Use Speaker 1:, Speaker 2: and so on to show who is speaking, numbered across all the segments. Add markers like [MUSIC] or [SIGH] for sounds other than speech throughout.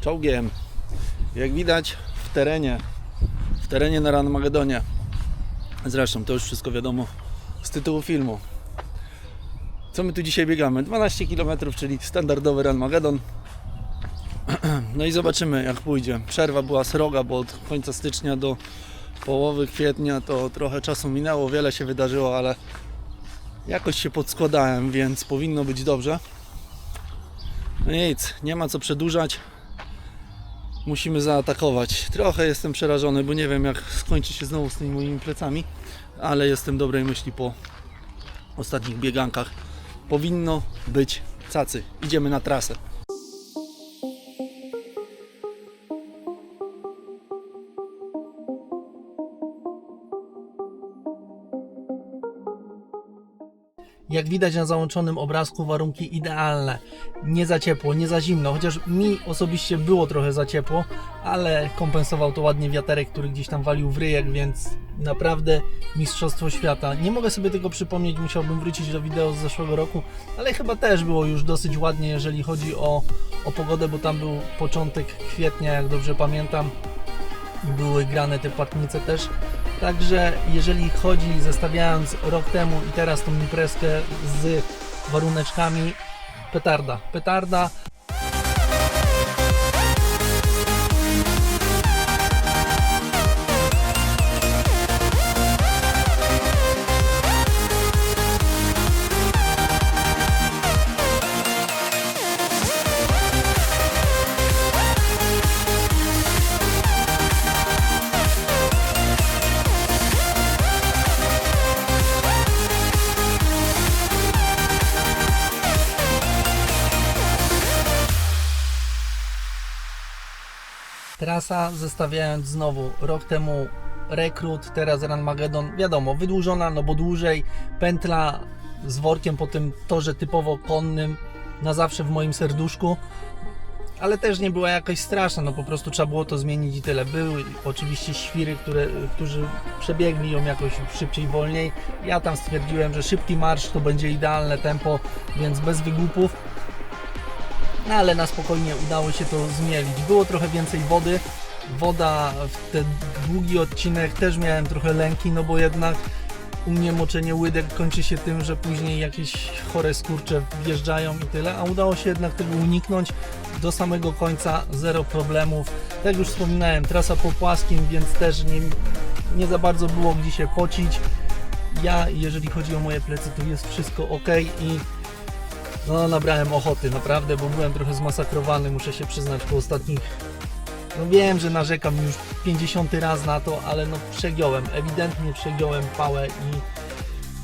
Speaker 1: czołgiem. Jak widać w terenie, w terenie na Ranmagedonie. Zresztą to już wszystko wiadomo z tytułu filmu. Co my tu dzisiaj biegamy? 12 km, czyli standardowy Ranmagedon. [CLEARS THROAT] No i zobaczymy jak pójdzie. Przerwa była sroga, bo od końca stycznia do połowy kwietnia to trochę czasu minęło, wiele się wydarzyło, ale jakoś się podskładałem, więc powinno być dobrze. No nic, nie ma co przedłużać. Musimy zaatakować. Trochę jestem przerażony, bo nie wiem jak skończy się znowu z tymi moimi plecami, ale jestem dobrej myśli po ostatnich biegankach. Powinno być cacy. Idziemy na trasę. Jak widać na załączonym obrazku, warunki idealne. Nie za ciepło, nie za zimno, chociaż mi osobiście było trochę za ciepło, ale kompensował to ładnie wiaterek, który gdzieś tam walił w ryjek, więc naprawdę mistrzostwo świata. Nie mogę sobie tego przypomnieć, musiałbym wrócić do wideo z zeszłego roku, ale chyba też było już dosyć ładnie, jeżeli chodzi o, o pogodę, bo tam był początek kwietnia, jak dobrze pamiętam. Były grane te płatnice też. Także jeżeli chodzi, zestawiając rok temu i teraz tą imprezkę z waruneczkami, petarda. Petarda. Trasa zestawiając znowu rok temu rekrut, teraz Ranmagedon, wiadomo, wydłużona, no bo dłużej, pętla z workiem po tym torze typowo konnym, na zawsze w moim serduszku, ale też nie była jakaś straszna, no po prostu trzeba było to zmienić i tyle. Były oczywiście świry, które, którzy przebiegli ją jakoś szybciej, wolniej. Ja tam stwierdziłem, że szybki marsz to będzie idealne tempo, więc bez wygłupów. No ale na spokojnie udało się to zmielić. Było trochę więcej wody. Woda w ten długi odcinek też miałem trochę lęki, no bo jednak u mnie moczenie łydek kończy się tym, że później jakieś chore skurcze wjeżdżają i tyle, a udało się jednak tego uniknąć do samego końca, zero problemów. Tak już wspominałem, trasa po płaskim, więc też nie, nie za bardzo było gdzie się pocić. Ja, jeżeli chodzi o moje plecy, to jest wszystko ok i no nabrałem ochoty naprawdę, bo byłem trochę zmasakrowany, muszę się przyznać po ostatnich no wiem, że narzekam już 50 raz na to, ale no przegiąłem, ewidentnie przegiąłem pałę i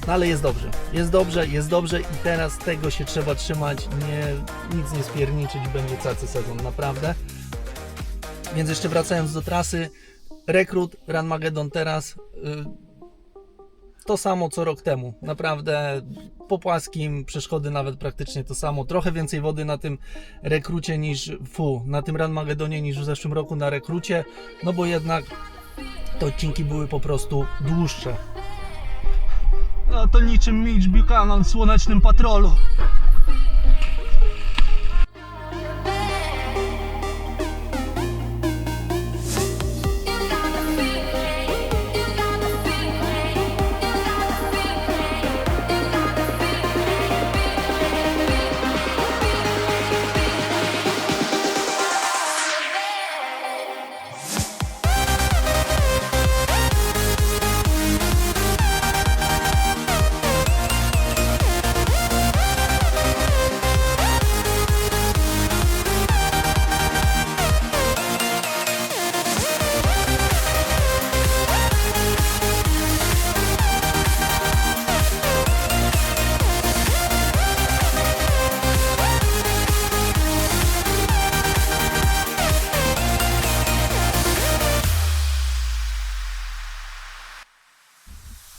Speaker 1: no ale jest dobrze, jest dobrze, jest dobrze i teraz tego się trzeba trzymać, nie, nic nie spierniczyć, będzie cacy sezon, naprawdę. Więc jeszcze wracając do trasy, rekrut, Ranmagedon teraz, y, to samo co rok temu. Naprawdę po płaskim przeszkody nawet praktycznie to samo. Trochę więcej wody na tym rekrucie niż fu, na tym Ranmagedonie niż w zeszłym roku na rekrucie, no bo jednak te odcinki były po prostu dłuższe.
Speaker 2: No to niczym Mitch Buchanan w Słonecznym Patrolu.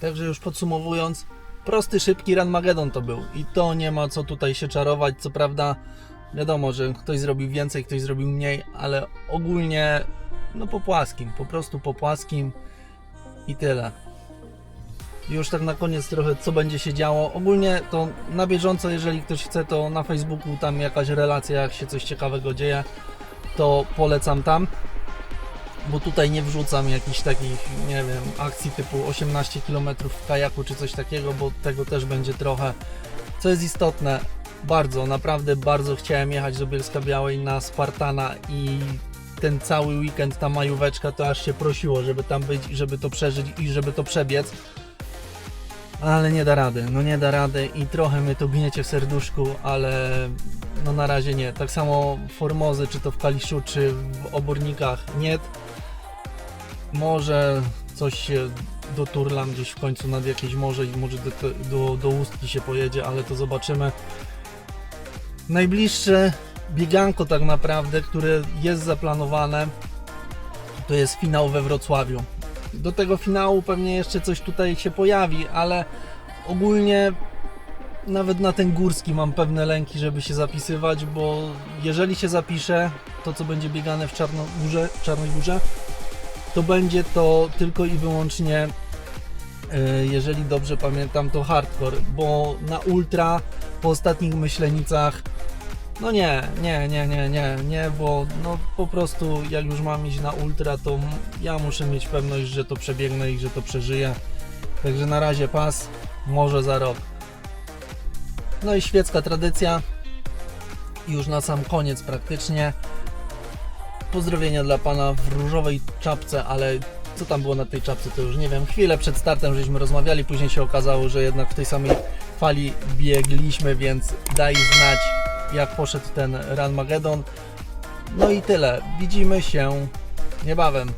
Speaker 1: Także już podsumowując, prosty, szybki Ranmagedon to był i to nie ma co tutaj się czarować. Co prawda, wiadomo, że ktoś zrobił więcej, ktoś zrobił mniej, ale ogólnie no po płaskim, po prostu po płaskim i tyle. Już tak na koniec trochę co będzie się działo. Ogólnie to na bieżąco, jeżeli ktoś chce, to na Facebooku tam jakaś relacja, jak się coś ciekawego dzieje. to polecam tam. Bo tutaj nie wrzucam jakichś takich, nie wiem, akcji typu 18 km w kajaku czy coś takiego, bo tego też będzie trochę. Co jest istotne, bardzo, naprawdę bardzo chciałem jechać do Bielska Białej na Spartana i ten cały weekend, ta majóweczka, to aż się prosiło, żeby tam być żeby to przeżyć i żeby to przebiec. Ale nie da rady, no nie da rady i trochę mnie to gniecie w serduszku, ale no na razie nie. Tak samo Formozy, czy to w Kaliszu, czy w Obornikach nie. Może coś się doturlam gdzieś w końcu nad jakieś morze i może do, do, do Ustki się pojedzie, ale to zobaczymy. Najbliższe bieganko tak naprawdę, które jest zaplanowane, to jest finał we Wrocławiu. Do tego finału pewnie jeszcze coś tutaj się pojawi, ale ogólnie nawet na ten górski mam pewne lęki, żeby się zapisywać, bo jeżeli się zapiszę, to co będzie biegane w Czarnogórze, w Czarnej Górze, to będzie to tylko i wyłącznie, e, jeżeli dobrze pamiętam, to hardcore, bo na ultra po ostatnich myślenicach no nie, nie, nie, nie, nie, nie, bo no po prostu jak już mam iść na ultra, to ja muszę mieć pewność, że to przebiegnę i że to przeżyję. Także na razie pas, może za rok. No i świecka tradycja. Już na sam koniec praktycznie. Pozdrowienia dla pana w różowej czapce, ale co tam było na tej czapce, to już nie wiem. Chwilę przed startem żeśmy rozmawiali, później się okazało, że jednak w tej samej fali biegliśmy, więc daj znać, jak poszedł ten Run Magedon. No i tyle. Widzimy się niebawem.